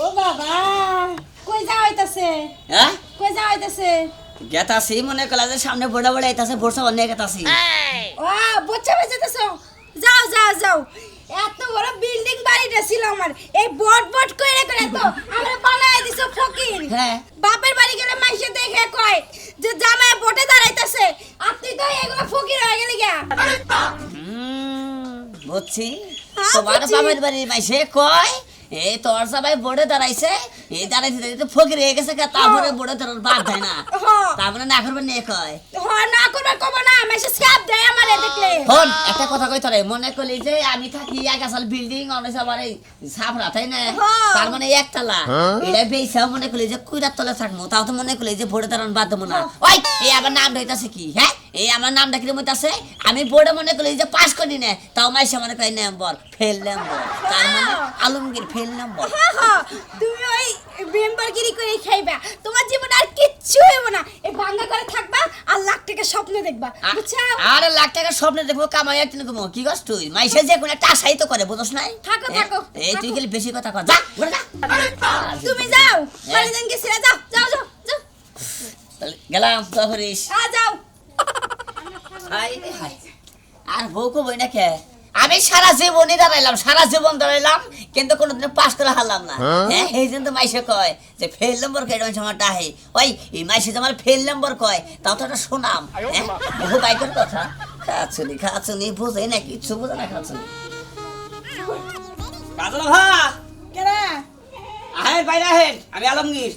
ও বাবা কই যাও হইতাছে? হ্যাঁ? কই যাও হইতাছে? গেতাছি মনে করলা যে সামনে বড় বড় আইতাছে বর্ষা অনেক গেতাছি। ও বচ্চা বেঁচেতেছ যাও যাও যাও। এত বড় বিল্ডিং বাড়িটা ছিল আমার। এই বট বট কইরে করে তো আমরা বানায় দিছো ফকির। হ্যাঁ। বাপের বাড়ি গেলে মাইসে দেখে কয় যে জামাই বটে দাঁড়াইতাছে। আপনি তো এগুলো ফকির হয়ে গেলি গা বুঝছি। তোমার বুঝছি। বাবার বাড়ি মাইসে কয় এই তোর সবাই বোর্ডে দাঁড়াইছে দাঁড়াইতে দাঁড়াইতে ফকির হয়ে গেছে তারপরে বোর্ডে তোর বাদ দেয় না। হ্যাঁ। তারপরে না করবে নে কয়। না কব না দেয় আমারে দেখলে। হন একটা কথা কই তোরে মনে করলি যে আমি থাকি এক আসল বিল্ডিং অনেক আবার এই সাফরা তাই না? হ্যাঁ। তার মানে একতলা। এটা বেইসা মনে করলি যে কুইরার তলে থাকব তাও তো মনে করলি যে বোর্ডে দাঁড়ান বাদ দেবো না। ওই এই আমার নাম হইতাছে কি হ্যাঁ? এই আমার নাম ডাকিলে মইতাছে আমি বোর্ডে মনে করি যে পাস করি না তাও মাইসা মনে করি নম্বর ফেল নম্বর। তার মানে আলমগীর ফেল নম্বর। হ্যাঁ, হ্যাঁ, তুমি ওই মেম্বারগিরি করে খাইবা। তোমার জীবনে আর কিচ্ছু হইব না। এই ভাঙ্গা করে থাকবা আর লাখ টাকা স্বপ্ন দেখবা। বুঝছ? আরে লাখ টাকা স্বপ্নে দেখব কামাই একদিন ঘুমো কি করছ তুই মাইসে যে কোনো একটা আশাই তো করে বুঝছ নাই? থাকো, থাকো, এই তুই। খালি বেশি কথা কর। যা তুমি যাও। হ্যাঁ। বাড়ি যাও। যাও যাও যাও। গেলাম তো হাই। আর বউ কো বই না কে আমি সারা জীবনই দাঁড়াইলাম সারা জীবন দাঁড়াইলাম কিন্তু কোনোদিন পাস করে হারলাম না। হ্যাঁ? এই জন্য তো মাইসে কয় যে ফেল নম্বর কে এটা আমার ডাহে ওই এই মাইসে যে আমার ফেল নম্বর কয় তাও তো একটা শোনাম হ্যাঁ? বহু বাইকের কথা। খাচ্ছুনি খাচ্ছুনি বুঝে না কিচ্ছু বুঝে না খাচ্ছুনি কাজল ভা কেরা? আহেন বাইরে আহেন আমি আলমগীর।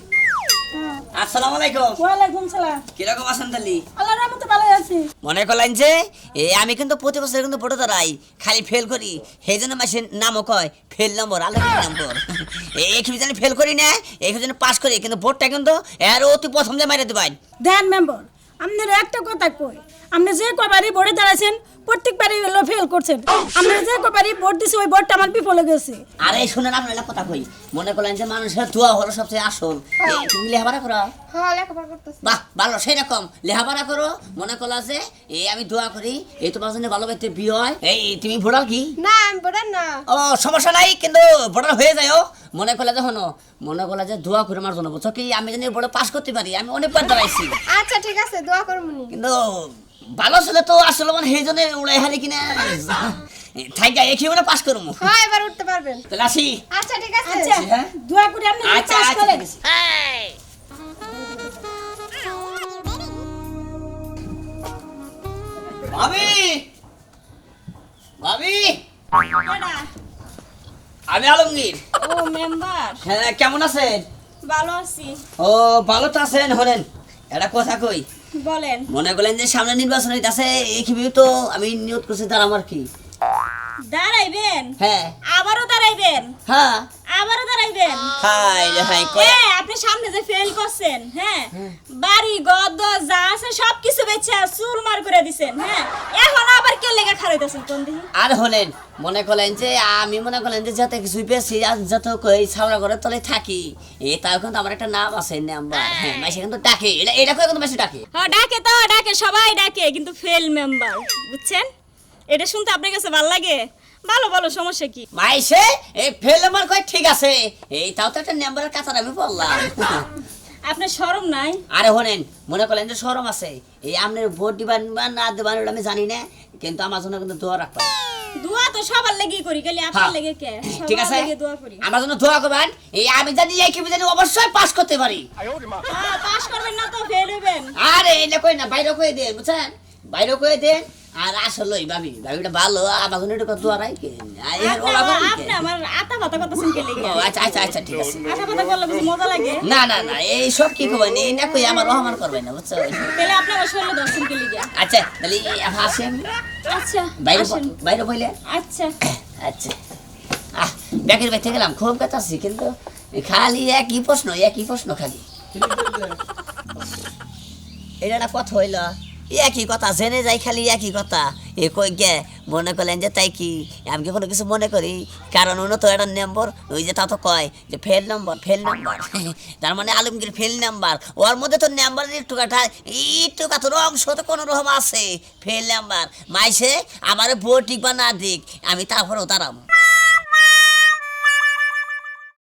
আসসালামু আলাইকুম। ওয়ালাইকুম সালাম। কীরকম আছেন তালি আল্লাহর রহমতে ভালো আছি। মনে করলেন যে এ আমি কিন্তু প্রতি বছর কিন্তু বড় দাঁড়াই খালি ফেল করি। সেই জন্য মাসের নামও কয় ফেল নম্বর আলাদা নম্বর এই জানি ফেল করি না এই জন্য পাস করি কিন্তু ভোটটা কিন্তু এর অতি প্রথম যে মাইরে দেবেন। দেন মেম্বার আপনার একটা কথা কই আপনি যে কবারই বোর্ডে দাঁড়াইছেন প্রত্যেকবারই হলো ফেল করছেন। আপনি যে কবারই বোর্ড দিছে ওই বোর্ডটা আমার বিফলে গেছে। আরে শুনে না আপনার কথা কই মনে করলেন যে মানুষের দোয়া হলো সবচেয়ে আসল। তুমি লেখাপড়া করো? হ্যাঁ লেখাপড়া করতেছি। বাহ ভালো সেরকম লেখাপড়া করো মনে করলা যে এই আমি দোয়া করি এই তোমার জন্য ভালো ব্যক্তি বিয়ে হয় এই তুমি ভোটার কি? না আমি বড় না। ও সমস্যা নাই কিন্তু ভোটার হয়ে যায় ও। মনে করলে যখন মনে করলে যে দোয়া করে আমার জন্য বুঝছ? কি আমি জানি বড় পাস করতে পারি আমি অনেকবার দাঁড়াইছি। আচ্ছা ঠিক আছে দোয়া করমুনি কিন্তু ভালো ছেলে তো আসলে মানে সেই জন্য উড়াই হারি কিনা। থাইকা একই মানে পাস করব হ্যাঁ এবার উঠতে পারবেন। তাহলে আসি। আচ্ছা ঠিক আছে। আচ্ছা হ্যাঁ? দোয়া করে আপনি আচ্ছা পাস আচ্ছা করেন। ভাবি! আমি আলমগীর। ও মেম্বার। হ্যাঁ কেমন আছেন? ভালো আছি। ও ভালো তো আছেন হলেন। একটা কথা কই? বলেন। মনে করলেন যে সামনে নির্বাচন হইতাছে এই কি তো আমি নিয়োগ করছি তার আমার কি। দাঁড়াইবেন? হ্যাঁ। আবারও দাঁড়াইবেন? হ্যাঁ। আবারও দাঁড়াইবেন হাই রে হাই হ্যাঁ আপনি সামনে যে ফেল করছেন হ্যাঁ? বাড়ি গদ যা আছে সব কিছু বেচে করে দিছেন হ্যাঁ? এখন আবার কে লেগে খারাইতেছেন কোন দিকে? আর হলেন মনে করলেন যে আমি মনে করলেন যে যাতে কিছুই পেয়েছি আর যত কই ছাওড়া করে তলে থাকি এ তাও কিন্তু আমার একটা নাম আছে নাম্বার হ্যাঁ মাসে কিন্তু ডাকে এটা কিন্তু বেশি ডাকে? হ্যাঁ ডাকে তো ডাকে সবাই ডাকে কিন্তু ফেল মেম্বার বুঝছেন? এটা শুনতে আপনার কাছে ভালো লাগে? ভালো ভালো সমস্যা কি? মাইসে এই ফেল নাম্বার কয় ঠিক আছে। এই তাও তো একটা নাম্বারের কাতার আমি বললাম। আপনার শরম নাই? আরে হলেন মনে করলেন যে সরম আছে। এই আপনার ভোট দিবান বা না দিবান ওটা আমি জানি না কিন্তু আমার জন্য কিন্তু দোয়া রাখবেন। দোয়া তো সবার লেগেই করি খালি আপনার হ্যাঁ। লেগে কে? ঠিক আছে? লেগে দোয়া করি। আমার জন্য দোয়া করবেন। এই আমি জানি এই কি জানি অবশ্যই পাস করতে পারি। হ্যাঁ পাস করবেন না তো ফেল হবেন আরে এটা কই না বাইরে কই দেন বুঝছেন? বাইরে কই দেন? আর আসলে ভাবি ভাবিটা ভালো আমার জন্য একটু দোয়া রাখেন আর আপনি আমার- বলি আপনি কে? আমার আতা পাতা কথা শুনকে লেগে আচ্ছা আচ্ছা আচ্ছা ঠিক আছে। আতা পাতা করলে বেশি মজা লাগে। না না না এই সব কি করবেন এই না কই আমার রহমান করবেন না বুঝছ? তাহলে আপনি আমার শরীরে দর্শন কে লেগে। আচ্ছা তাহলে আচ্ছা বাইরে বাইরে বইলে? আচ্ছা। আচ্ছা। আহ ব্যাগের বাইতে গেলাম খুব কাছে কিন্তু খালি একই প্রশ্ন একই প্রশ্ন খালি। এটা কথা হইল একই কথা, জেনে যাই খালি একই কথা। এ কই গে, মনে করলেন যে তাই কি? আমি কি কোনো কিছু মনে করি? কারণ অন্য তো একটা নম্বর ওই যে তা তো কয় যে ফেল নম্বর ফেল নম্বর তার মানে আলমগীর ফেল নাম্বার ওর মধ্যে তো নাম্বারের একটু কাটা একটু কাতর অংশ তো কোনো রকম আছে। ফেল নাম্বার মাইসে আমার বউ বা না দিক, আমি তারপরেও দাঁড়াবো।